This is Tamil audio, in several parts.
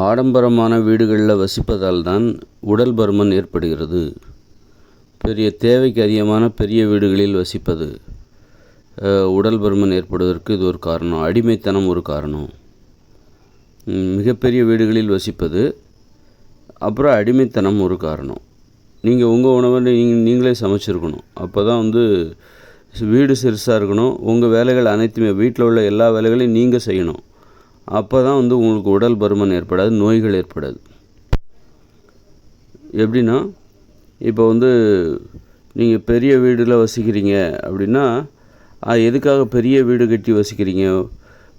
ஆடம்பரமான வீடுகளில் வசிப்பதால் தான் உடல் பருமன் ஏற்படுகிறது. பெரிய தேவைக்கு அதிகமான பெரிய வீடுகளில் வசிப்பது உடல் பருமன் ஏற்படுவதற்கு இது ஒரு காரணம். அடிமைத்தனம் ஒரு காரணம். மிகப்பெரிய வீடுகளில் வசிப்பது அப்புறம் அடிமைத்தனம் ஒரு காரணம். நீங்கள் உங்கள் உணவை நீங்கள் நீங்களே சமைச்சிருக்கணும். அப்போ தான் வந்து வீடு சிறுசாக இருக்கணும். உங்கள் வேலைகள் அனைத்துமே வீட்டில் உள்ள எல்லா வேலைகளையும் நீங்கள் செய்யணும். அப்போ தான் வந்து உங்களுக்கு உடல் பருமன் ஏற்படாது நோய்கள் ஏற்படாது. எப்படின்னா இப்போ வந்து நீங்கள் பெரிய வீடில் வசிக்கிறீங்க அப்படின்னா அது எதுக்காக பெரிய வீடு கட்டி வசிக்கிறீங்க?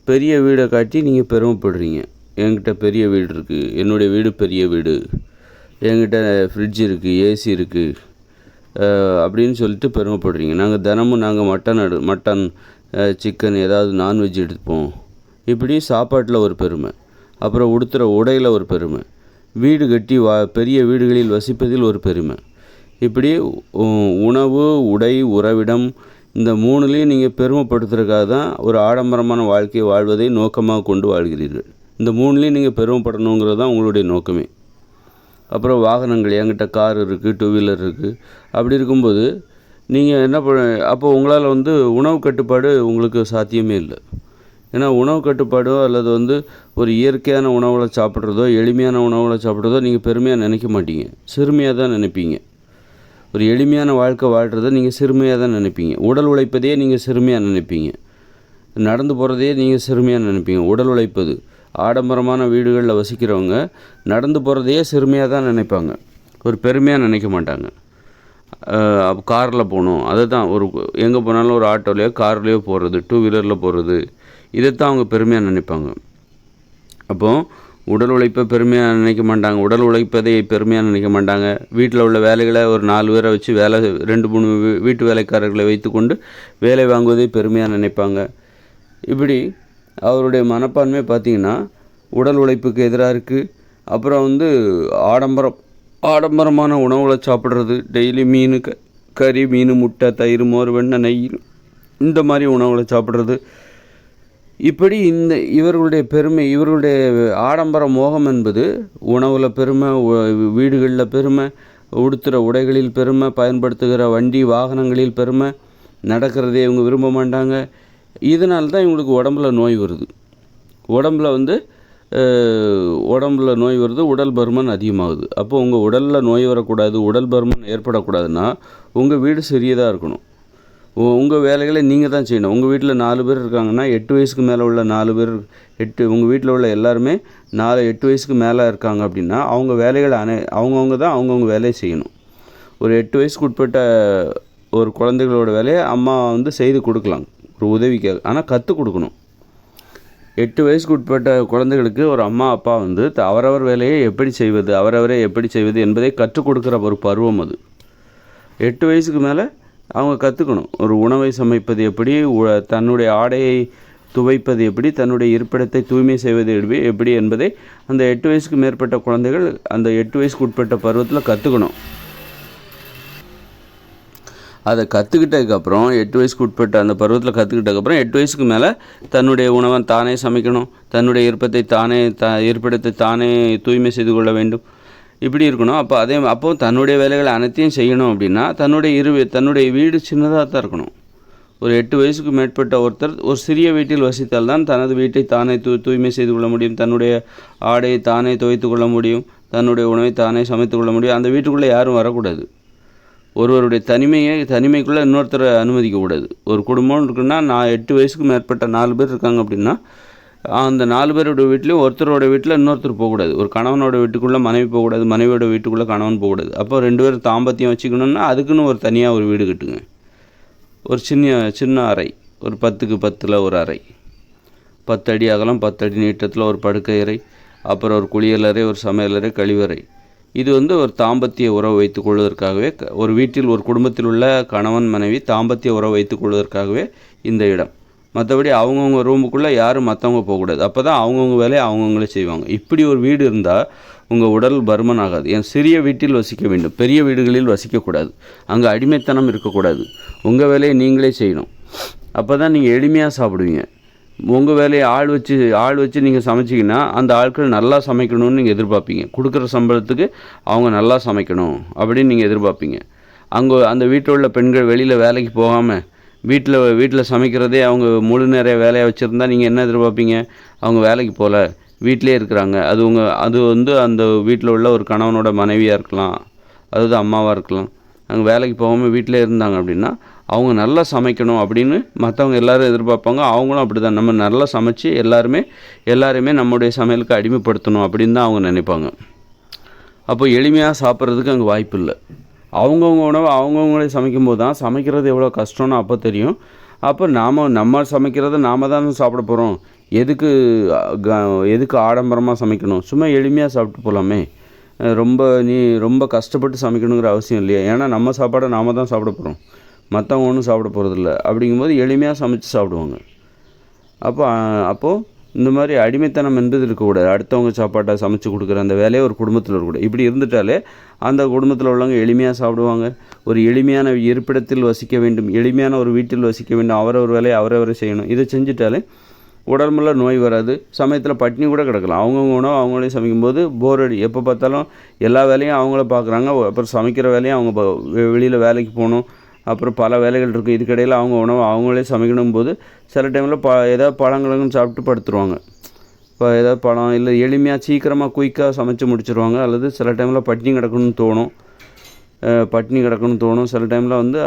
பெரிய வீடை காட்டி நீங்கள் பெருமைப்படுறீங்க. என்கிட்ட பெரிய வீடு இருக்குது என்னுடைய வீடு பெரிய வீடு என்கிட்ட ஃப்ரிட்ஜ் இருக்குது ஏசி இருக்குது அப்படின்னு சொல்லிட்டு பெருமைப்படுறீங்க. நாங்கள் தினமும் நாங்கள் மட்டன் எடு மட்டன் சிக்கன் ஏதாவது நான்வெஜ் எடுப்போம் இப்படி சாப்பாட்டில் ஒரு பெருமை. அப்புறம் உடுத்துகிற உடையில் ஒரு பெருமை. வீடு கட்டி வா பெரிய வீடுகளில் வசிப்பதில் ஒரு பெருமை. இப்படி உணவு உடை உறவிடம் இந்த மூணுலேயும் நீங்கள் பெருமைப்படுத்துறதுக்காக தான் ஒரு ஆடம்பரமான வாழ்க்கையை வாழ்வதை நோக்கமாக கொண்டு வாழ்கிறீர்கள். இந்த மூணுலேயும் நீங்கள் பெருமைப்படணுங்கிறது தான் உங்களுடைய நோக்கமே. அப்புறம் வாகனங்கள் என்கிட்ட கார் இருக்குது டூ வீலர் இருக்குது அப்படி இருக்கும்போது நீங்கள் என்ன பண்ண அப்போ உங்களால் வந்து உணவு கட்டுப்பாடு உங்களுக்கு சாத்தியமே இல்லை. ஏன்னா உணவு கட்டுப்பாடோ அல்லது வந்து ஒரு இயற்கையான உணவுகளை சாப்பிட்றதோ எளிமையான உணவுகளை சாப்பிட்றதோ நீங்கள் பெருமையாக நினைக்க மாட்டீங்க. சிறுமையாக தான் நினைப்பீங்க. ஒரு எளிமையான வாழ்க்கை வாழ்கிறத நீங்கள் சிறுமையாக தான் நினைப்பீங்க. உடல் உழைப்பதையே நீங்கள் சிறுமையாக நினைப்பீங்க. நடந்து போகிறதையே நீங்கள் சிறுமையாக நினைப்பீங்க. உடல் உழைப்பது. ஆடம்பரமான வீடுகளில் வசிக்கிறவங்க நடந்து போகிறதையே சிறுமையாக தான் நினைப்பாங்க. ஒரு பெருமையாக நினைக்க மாட்டாங்க. காரில் போகணும். அதை தான் ஒரு எங்கே போனாலும் ஒரு ஆட்டோலையோ கார்லேயோ போகிறது டூ வீலரில் போகிறது இதைத்தான் அவங்க பெருமையாக நினைப்பாங்க. அப்போ உடல் உழைப்பை பெருமையாக நினைக்க மாட்டாங்க. உடல் உழைப்பதை பெருமையாக நினைக்க மாட்டாங்க. வீட்டில் உள்ள வேலைகளை ஒரு நாலு பேரை வச்சு வேலை ரெண்டு மூணு வீட்டு வேலைக்காரர்களை வைத்துக்கொண்டு வேலை வாங்குவதை பெருமையாக நினைப்பாங்க. இப்படி அவருடைய மனப்பான்மை பார்த்திங்கன்னா உடல் உழைப்புக்கு எதிராக இருக்குது அப்புறம் வந்து ஆடம்பரம் ஆடம்பரமான உணவுகளை சாப்பிட்றது. டெய்லி மீன் க கறி மீன் முட்டை தயிர் மோர் வெண்ணெய் நெய் இந்த மாதிரி உணவுகளை சாப்பிட்றது. இப்படி இந்த இவர்களுடைய பெருமை இவர்களுடைய ஆடம்பர மோகம் என்பது உணவில் பெருமை வீடுகளில் பெருமை உடுத்துகிற உடைகளில் பெருமை பயன்படுத்துகிற வண்டி வாகனங்களில் பெருமை நடக்கிறதே இவங்க விரும்ப மாட்டாங்க. இதனால தான் இவங்களுக்கு உடம்புல நோய் வருது. உடம்புல வந்து உடம்புல நோய் வருது உடல் பருமன் அதிகமாகுது. அப்போ உங்கள் உடலில் நோய் வரக்கூடாது உடல் பருமன் ஏற்படக்கூடாதுன்னா உங்கள் வீடு சிறியதாக இருக்கணும். உங்கள் வேலைகளை நீங்கள் தான் செய்யணும். உங்கள் வீட்டில் நாலு பேர் இருக்காங்கன்னா எட்டு வயசுக்கு மேலே உள்ள நாலு பேர் எட்டு உங்கள் வீட்டில் உள்ள எல்லாருமே நாலு எட்டு வயசுக்கு மேலே இருக்காங்க அப்படின்னா அவங்க வேலைகளை அனை அவங்கவுங்க தான் அவங்கவுங்க வேலையை செய்யணும். ஒரு எட்டு வயசுக்கு உட்பட்ட ஒரு குழந்தைகளோட வேலையை அம்மா வந்து செய்து கொடுக்கலாம். ஒரு உதவிக்காக ஆனால் கற்றுக் கொடுக்கணும். எட்டு வயசுக்கு உட்பட்ட குழந்தைகளுக்கு ஒரு அம்மா அப்பா வந்து அவரவர் வேலையை எப்படி செய்வது அவரவரே எப்படி செய்வது என்பதை கற்றுக் கொடுக்குற ஒரு பருவம் அது. எட்டு வயசுக்கு மேலே அவங்க கற்றுக்கணும் ஒரு உணவை சமைப்பது எப்படி உ- தன்னுடைய ஆடையை துவைப்பது எப்படி தன்னுடைய இருப்பிடத்தை தூய்மை செய்வது எப்படி எப்படி என்பதை அந்த எட்டு வயசுக்கு மேற்பட்ட குழந்தைகள் அந்த எட்டு வயசுக்கு உட்பட்ட பருவத்தில் கற்றுக்கணும் அதை கற்றுக்கிட்டதுக்கப்புறம் எட்டு வயசுக்கு உட்பட்ட அந்த பருவத்தில் கற்றுக்கிட்டதுக்கப்புறம் எட்டு வயசுக்கு மேலே தன்னுடைய உணவை தானே சமைக்கணும். தன்னுடைய இருப்பத்தை தானே த இருப்பிடத்தை தானே தூய்மை செய்து கொள்ள வேண்டும். இப்படி இருக்கணும். அப்போ அதே அப்போது தன்னுடைய வேலைகளை அனைத்தையும் செய்யணும் அப்படின்னா தன்னுடைய இரு தன்னுடைய வீடு சின்னதாக தான் இருக்கணும். ஒரு எட்டு வயசுக்கு மேற்பட்ட ஒருத்தர் ஒரு சிறிய வீட்டில் வசித்தால் தான் தனது வீட்டை தானே தூ தூய்மை செய்து கொள்ள முடியும். தன்னுடைய ஆடையை தானே துவைத்து கொள்ள முடியும். தன்னுடைய உணவை தானே சமைத்து கொள்ள முடியும். அந்த வீட்டுக்குள்ளே யாரும் வரக்கூடாது. ஒருவருடைய தனிமையை தனிமைக்குள்ளே இன்னொருத்தரை அனுமதிக்கக்கூடாது. ஒரு குடும்பம் இருக்குன்னா நான் எட்டு வயசுக்கு மேற்பட்ட நாலு பேர் இருக்காங்க அப்படின்னா அந்த நாலு பேரோட வீட்லேயும் ஒருத்தரோட வீட்டில் இன்னொருத்தர் போகக்கூடாது. ஒரு கணவனோட வீட்டுக்குள்ளே மனைவி போகக்கூடாது மனைவியோட வீட்டுக்குள்ளே கணவன் போகக்கூடாது. அப்போ ரெண்டு பேரும் தாம்பத்தியம் வச்சுக்கணுன்னா அதுக்குன்னு ஒரு தனியாக ஒரு வீடு கட்டுங்க. ஒரு சின்ன சின்ன அறை. ஒரு பத்துக்கு பத்தில் ஒரு அறை. பத்து அடி அகலம் பத்து அடி நீட்டத்தில் ஒரு படுக்கை அறை. அப்புறம் ஒரு குளியலறை ஒரு சமையலறை கழிவறை இது வந்து ஒரு தாம்பத்திய உறவு வைத்துக் கொள்வதற்காகவே க- ஒரு வீட்டில் ஒரு குடும்பத்தில் உள்ள கணவன் மனைவி தாம்பத்திய உறவு வைத்துக் கொள்வதற்காகவே இந்த இடம். மற்றபடி அவங்கவுங்க ரூமுக்குள்ளே யாரும் மற்றவங்க போகக்கூடாது. அப்போ தான் அவங்கவுங்க வேலையை அவங்கவுங்களே செய்வாங்க. இப்படி ஒரு வீடு இருந்தால் உங்கள் உடல் பருமன் ஆகாது என் சிறிய வீட்டில் வசிக்க வேண்டும். பெரிய வீடுகளில் வசிக்கக்கூடாது. அங்கே அடிமைத்தனம் இருக்கக்கூடாது. உங்கள் வேலையை நீங்களே செய்யணும். அப்போ தான் நீங்கள் எளிமையாக சாப்பிடுவீங்க. உங்கள் வேலையை ஆள் வச்சு ஆள் வச்சு நீங்கள் சமைச்சிங்கன்னா அந்த ஆட்கள் நல்லா சமைக்கணும்னு நீங்கள் எதிர்பார்ப்பீங்க. கொடுக்குற சம்பளத்துக்கு அவங்க நல்லா சமைக்கணும் அப்படின்னு நீங்கள் எதிர்பார்ப்பீங்க. அங்கே அந்த வீட்டில் உள்ள பெண்கள் வெளியில் வேலைக்கு போகாமல் வீட்டில் வீட்டில் சமைக்கிறதே அவங்க முழு நேர வேலையாக வச்சுருந்தா நீங்கள் என்ன எதிர்பார்ப்பீங்க? அவங்க வேலைக்கு போகல வீட்டிலே இருக்கிறாங்க. அது உங்கள் அது வந்து அந்த வீட்டில் உள்ள ஒரு கணவனோட மனைவியாக இருக்கலாம். அதாவது அம்மாவாக இருக்கலாம். அவங்க வேலைக்கு போகாமல் வீட்டிலே இருந்தாங்க அப்படின்னா அவங்க நல்லா சமைக்கணும் அப்படின்னு மற்றவங்க எல்லாரும் எதிர்பார்ப்பாங்க. அவங்களும் அப்படி தான் நம்ம நல்லா சமைச்சு எல்லாருமே எல்லாருமே நம்முடைய சமையலுக்கு அடிமைப்படுத்தணும் அப்படின்னு தான் அவங்க நினைப்பாங்க. அப்போ எளிமையாக சாப்பிட்றதுக்கு அங்கே வாய்ப்பு இல்லை. அவங்கவுங்க உணவு அவங்கவுங்களே சமைக்கும்போது தான் சமைக்கிறது எவ்வளோ கஷ்டம்னு அப்போ தெரியும். அப்போ நாம் நம்ம சமைக்கிறத நாம தான் சாப்பிட போகிறோம். எதுக்கு க- எதுக்கு ஆடம்பரமாக சமைக்கணும்? சும்மா எளிமையாக சாப்பிட்டு போகலாமே. ரொம்ப நீ ரொம்ப கஷ்டப்பட்டு சமைக்கணுங்கிற அவசியம் இல்லையா. ஏன்னா நம்ம சாப்பாடை நாம தான் சாப்பிட போகிறோம். மற்றவங்க ஒன்றும் சாப்பிட போகிறதில்ல. அப்படிங்கும்போது எளிமையாக சமைச்சு சாப்பிடுவாங்க. அப்போ அப்போது இந்த மாதிரி அடிமைத்தனம் என்பது இருக்கக்கூடாது. அடுத்தவங்க சாப்பாட்டை சமைச்சு கொடுக்குற அந்த வேலையை ஒரு குடும்பத்தில் இருக்கக்கூடாது. இப்படி இருந்துட்டாலே அந்த குடும்பத்தில் உள்ளவங்க எளிமையாக சாப்பிடுவாங்க. ஒரு எளிமையான இருப்பிடத்தில் வசிக்க வேண்டும். எளிமையான ஒரு வீட்டில் வசிக்க வேண்டும். அவரவர் வேலையை அவரவரை செய்யணும். இதை செஞ்சுட்டாலே உடம்புல நோய் வராது. சமயத்தில் பட்டினி கூட கிடக்கலாம். அவங்கவுங்க உணவு அவங்களே சமைக்கும்போது போர் அடி. எப்போ பார்த்தாலும் எல்லா வேலையும் அவங்கள பார்க்குறாங்க. அப்புறம் சமைக்கிற வேலையும் அவங்க வெளியில் வேலைக்கு போகணும். அப்புறம் பல வேலைகள் இருக்குது இதுக்கிடையில் அவங்க உணவு அவங்களே சமைக்கணும் போது சில டைமில் ப ஏதாவது பழங்களும் சாப்பிட்டு படுத்துருவாங்க. இப்போ ஏதாவது பழம் இல்லை எளிமையாக சீக்கிரமாக குயிக்காக சமைச்சு முடிச்சிருவாங்க. அல்லது சில டைமில் பட்டினி கிடக்கணும்னு தோணும். பட்டினி கிடக்கணும்னு தோணும். சில டைமில் வந்து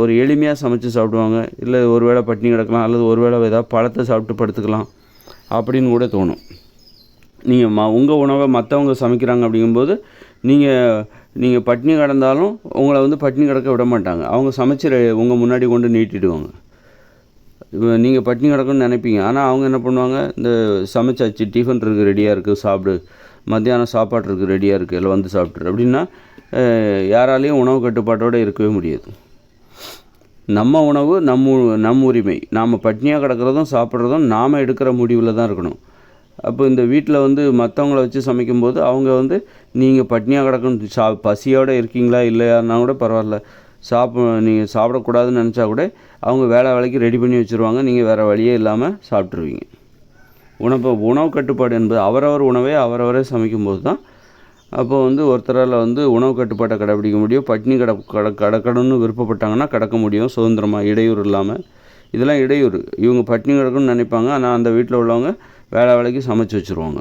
ஒரு எளிமையாக சமைச்சு சாப்பிடுவாங்க. இல்லை ஒரு வேளை பட்டினி கிடக்கலாம். அல்லது ஒரு வேளை ஏதாவது பழத்தை சாப்பிட்டு படுத்துக்கலாம். அப்படின்னு கூட தோணும். நீங்கள் ம உங்கள் உணவை மற்றவங்க சமைக்கிறாங்க அப்படிங்கும்போது நீங்கள் நீங்கள் பட்டினி கிடந்தாலும் உங்களை வந்து பட்டினி கிடக்க விட மாட்டாங்க. அவங்க சமைச்சு உங்கள் முன்னாடி கொண்டு நீட்டிடுவாங்க. இப்போ நீங்கள் பட்டினி கிடக்குன்னு நினைப்பீங்க. ஆனால் அவங்க என்ன பண்ணுவாங்க? இந்த சமைச்சாச்சு டிஃபன் இருக்குது ரெடியாக இருக்குது சாப்பிடு. மத்தியானம் சாப்பாடு இருக்குது ரெடியாக இருக்குது எல்லாம் வந்து சாப்பிட்ரு அப்படின்னா யாராலையும் உணவு கட்டுப்பாட்டோடு இருக்கவே முடியாது. நம்ம உணவு நம்ம நம் உரிமை. நாம் பட்னியாக கிடக்கிறதும் சாப்பிட்றதும் நாம் எடுக்கிற முடிவில் தான் இருக்கணும். அப்போ இந்த வீட்டில் வந்து மற்றவங்கள வச்சு சமைக்கும்போது அவங்க வந்து நீங்கள் பட்னியாக கிடக்கணும். சா பசியோடு இருக்கீங்களா? இல்லையான்னா கூட பரவாயில்ல. சாப்பிட நீங்கள் சாப்பிடக்கூடாதுன்னு நினச்சா கூட அவங்க வேலை வேலைக்கு ரெடி பண்ணி வச்சுருவாங்க. நீங்கள் வேறு வழியே இல்லாமல் சாப்பிட்ருவீங்க உணவு உணவு கட்டுப்பாடு என்பது அவரவர் உணவை அவரவரே சமைக்கும்போது தான். அப்போ வந்து ஒருத்தரால் வந்து உணவு கட்டுப்பாட்டை கடைபிடிக்க முடியும். பட்னி கட கட கடக்கணும்னு விருப்பப்பட்டாங்கன்னா கடக்க முடியும். சுதந்திரமாக இடையூறு இல்லாமல் இதெல்லாம் இடையூறு. இவங்க பட்னி கிடக்கணும்னு நினைப்பாங்க. ஆனால் அந்த வீட்டில் உள்ளவங்க வேலை வேலைக்கு சமைச்சு வச்சுருவாங்க.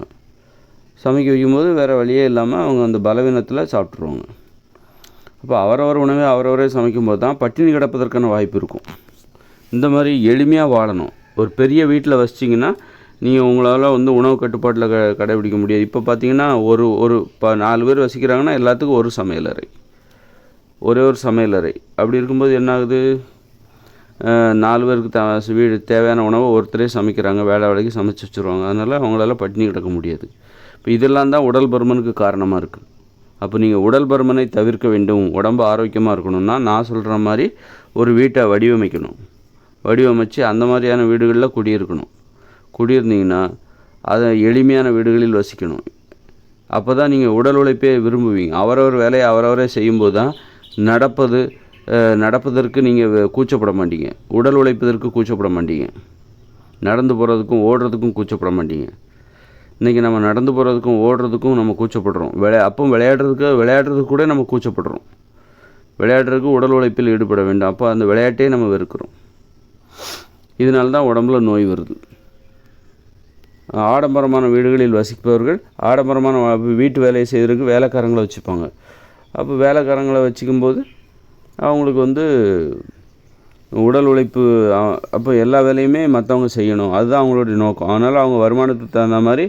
சமைக்க வைக்கும்போது வேறு வழியே இல்லாமல் அவங்க அந்த பலவீனத்தில் சாப்பிட்ருவாங்க அப்போ அவரவர் உணவை அவரவரே சமைக்கும்போது தான் பட்டினி கிடப்பதற்கான வாய்ப்பு இருக்கும். இந்த மாதிரி எளிமையாக வாழணும். ஒரு பெரிய வீட்டில் வச்சிட்டிங்கன்னா நீங்கள் உங்களால் வந்து உணவு கட்டுப்பாட்டில் க கடைபிடிக்க முடியாது. இப்போ பார்த்தீங்கன்னா ஒரு ஒரு ப நாலு பேர் வசிக்கிறாங்கன்னா எல்லாத்துக்கும் ஒரு சமையலறை. ஒரே ஒரு சமையலறை. அப்படி இருக்கும்போது என்ன ஆகுது? நாலு பேருக்கு த வீடு தேவையான உணவை ஒருத்தரே சமைக்கிறாங்க வேலை வேலைக்கு சமைச்சு வச்சுருவாங்க. அதனால் அவங்களால பட்டினி கிடக்க முடியாது. இப்போ இதெல்லாம் தான் உடல் பருமனுக்கு காரணமாக இருக்குது அப்போ நீங்கள் உடல் பருமனை தவிர்க்க வேண்டும். உடம்பு ஆரோக்கியமாக இருக்கணும்னா நான் சொல்கிற மாதிரி ஒரு வீட்டை வடிவமைக்கணும். வடிவமைச்சு அந்த மாதிரியான வீடுகளில் குடியிருக்கணும். குடியிருந்தீங்கன்னா அதை எளிமையான வீடுகளில் வசிக்கணும். அப்போ தான் நீங்கள் உடல் உழைப்பே விரும்புவீங்க. அவரவர் வேலையை அவரவரே செய்யும்போது தான் நடப்பது நடப்பதற்கு நீங்கள் கூச்சப்பட மாட்டீங்க. உடல் உழைப்பதற்கு கூச்சப்பட மாட்டீங்க. நடந்து போகிறதுக்கும் ஓடுறதுக்கும் கூச்சப்பட மாட்டீங்க. இன்றைக்கி நம்ம நடந்து போகிறதுக்கும் ஓடுறதுக்கும் நம்ம கூச்சப்படுறோம். விளையா அப்போ விளையாடுறதுக்கு விளையாடுறதுக்கு கூட நம்ம கூச்சப்படுறோம். விளையாடுறதுக்கு உடல் உழைப்பில் ஈடுபட வேண்டும். அப்போ அந்த விளையாட்டே நம்ம வெறுக்கிறோம். இதனால தான் உடம்புல நோய் வருது. ஆடம்பரமான வீடுகளில் வசிப்பவர்கள் ஆடம்பரமான வீட்டு வேலையை செய்கிறதுக்கு வேலைக்காரங்களை வச்சுப்பாங்க. அப்போ வேலைக்காரங்களை வச்சுக்கும்போது அவங்களுக்கு வந்து உடல் உழைப்பு அப்போ எல்லா வேலையுமே மற்றவங்க செய்யணும். அதுதான் அவங்களுடைய நோக்கம். அதனால் அவங்க வருமானத்துக்கு தகுந்த மாதிரி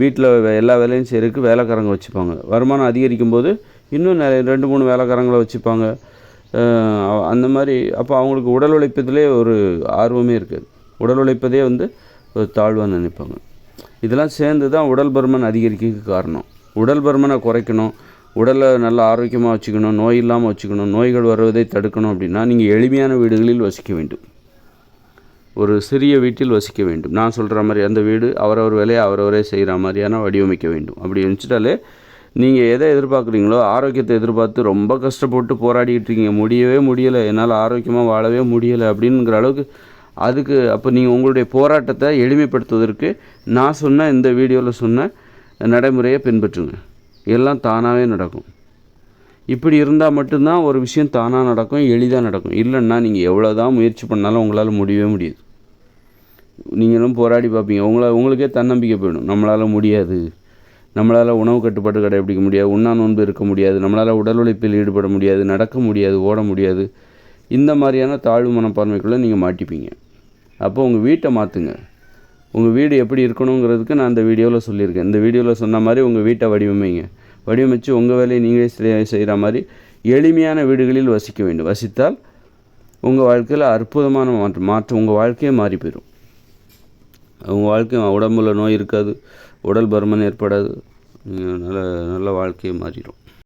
வீட்டில் எல்லா வேலையும் செய்கிறதுக்கு வேலைக்காரங்க வச்சுப்பாங்க. வருமானம் அதிகரிக்கும் போது இன்னும் நிறைய ரெண்டு மூணு வேலைக்காரங்களை வச்சுப்பாங்க. அந்த மாதிரி அப்போ அவங்களுக்கு உடல் உழைப்பதிலே ஒரு ஆர்வமே இருக்காது உடல் உழைப்பதே வந்து ஒரு தாழ்வாக நினைப்பாங்க. இதெல்லாம் சேர்ந்து தான் உடல் பருமன் அதிகரிக்கிறதுக்கு காரணம். உடல் பருமனை குறைக்கணும். உடலை நல்லா ஆரோக்கியமாக வச்சுக்கணும் நோய் இல்லாமல் வச்சுக்கணும் நோய்கள் வருவதை தடுக்கணும் அப்படின்னா நீங்கள் எளிமையான வீடுகளில் வசிக்க வேண்டும். ஒரு சிறிய வீட்டில் வசிக்க வேண்டும். நான் சொல்கிற மாதிரி அந்த வீடு அவரவர் வேலையை அவரவரே செய்கிற மாதிரியான வடிவமைக்க வேண்டும். அப்படி வச்சுட்டாலே நீங்கள் எதை எதிர்பார்க்குறீங்களோ ஆரோக்கியத்தை எதிர்பார்த்து ரொம்ப கஷ்டப்பட்டு போராடிக்கிட்டு இருக்கீங்க. முடியவே முடியலை. என்னால் ஆரோக்கியமாக வாழவே முடியலை அப்படிங்கிற அளவுக்கு அதுக்கு அப்போ நீங்கள் உங்களுடைய போராட்டத்தை எளிமைப்படுத்துவதற்கு நான் சொன்ன இந்த வீடியோவில் சொன்ன நடைமுறையை பின்பற்றுங்க. எல்லாம் தானாகவே நடக்கும். இப்படி இருந்தால் மட்டும்தான் ஒரு விஷயம் தானாக நடக்கும் எளிதாக நடக்கும். இல்லைன்னா நீங்கள் எவ்வளோ தான் முயற்சி பண்ணாலும் உங்களால் முடியவே முடியாது. நீங்களும் போராடி பார்ப்பீங்க. உங்களை உங்களுக்கே தன்னம்பிக்கை போயிடும். நம்மளால் முடியாது. நம்மளால் உணவு கட்டுப்பாடு கடைபிடிக்க முடியாது. உண்ணா நோன்பு இருக்க முடியாது. நம்மளால் உடல் உழைப்பில் ஈடுபட முடியாது. நடக்க முடியாது. ஓட முடியாது. இந்த மாதிரியான தாழ்வு மனப்பான்மைக்குள்ளே நீங்கள் மாட்டிப்பீங்க. அப்போ உங்கள் வீட்டை மாற்றுங்க உங்கள் வீடு எப்படி இருக்கணுங்கிறதுக்கு நான் இந்த வீடியோவில் சொல்லியிருக்கேன். இந்த வீடியோவில் சொன்ன மாதிரி உங்கள் வீட்டை வடிவமைங்க. வடிவமைச்சு உங்கள் வேலையை நீங்களே செய்கிற மாதிரி எளிமையான வீடுகளில் வசிக்க வேண்டும். வசித்தால் உங்கள் வாழ்க்கையில் அற்புதமான மாற்றம் மாற்றம் உங்கள் வாழ்க்கையே மாறி போயிடும் உங்கள் வாழ்க்கை உடம்புல நோய் இருக்காது. உடல் பருமன் ஏற்படாது. நல்ல நல்ல வாழ்க்கையே மாறிடும்